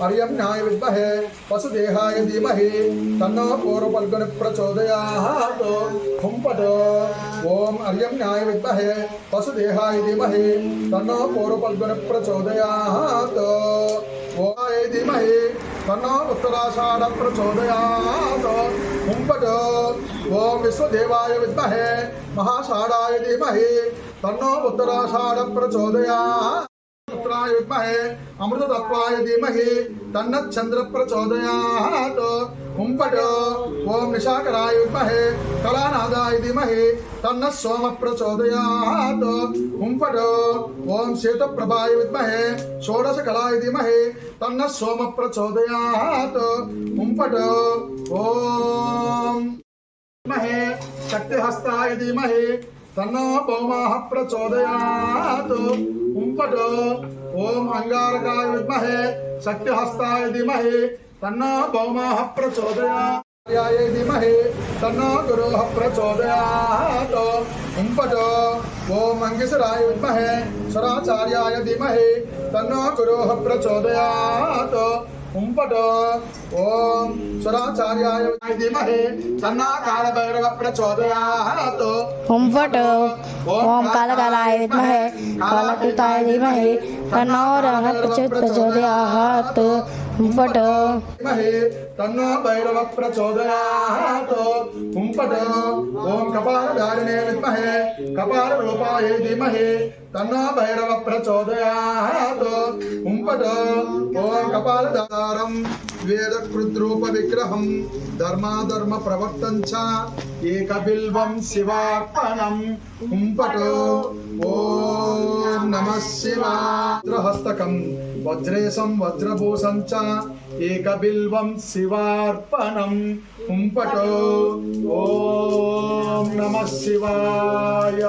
పర్యమ్యాయ విద్మహే వసుదేహాయ ధీమహి తన్నో పూర్వపల్గుని ప్రచోదయాత్ హుంపట ఓం అర్యమ్యాయ విద్మహే వసుదేహాయ ధీమహి తన్నో పూర్వపల్గుని ప్రచోదయాత్ ఓమాయ ధీమహి తన్నో ఉత్తరాషాఢ ప్రచోదయాత్ హుంపట ఓం విశ్వదేవాయ విద్మహే మహాషాఢాయ ధీమహి తన్నో ఉత్తరాషాఢ ప్రచోదయా प्रचोदनाय विद्महे अमृतत्वाय धीमहि तन्नच्छन्द्र प्रचोदयात् हुं फट् ॐ निशाकराय विद्महे कलानादाय धीमहि तन्नः सोमः प्रचोदयात् हुं फट् ॐ श्वेतप्रभाय विद्महे षोडशकलाय धीमहि तन्नः सोमः प्रचोदयात् हुं फट् ॐ धीमहे, शक्तिहस्ताय धीमहि తన్నో భౌమాహ ప్రచోదయాత్. ఉంపటో ఓం అంగారకాయ విద్మహే శక్తిహస్తాయ ధీమహి. తన్నో భౌమాహ ప్రచోదయాయ ధీమహి తన్నో గురోహ ప్రచోదయాత్. ఉంపటో ఓం అంగిసరాయ విద్మహే సురాచార్యాయ ధీమహి. తన్నో గురోహ ప్రచోదయాత్. हुंपट ओम स्वराचार्याय धीमहि। तन्ना कालभैरव प्रचोदयात् हुंफट ओम कालकालाय विद्महे कालकृताय धीमहि। तन्नो प्रचोदयात् तन्नो भैरव प्रचोदयात् ओम कपालधारिणे विद्महे कपालरूपाय धीमहि। तन्नो भैरव प्रचोदयात् సంపద ఓం కపాలధారం వేదకృద్రూప విగ్రహం ధర్మాధర్మ ప్రవర్తంచ ఏక బిల్వం శివార్పణం కుంపట ఓం నమ శివాద్రహస్తకం వజ్రేశం వజ్రభూషం చ ఏక బిల్వం శివార్పణం కుంపట ఓం నమ శివాయ.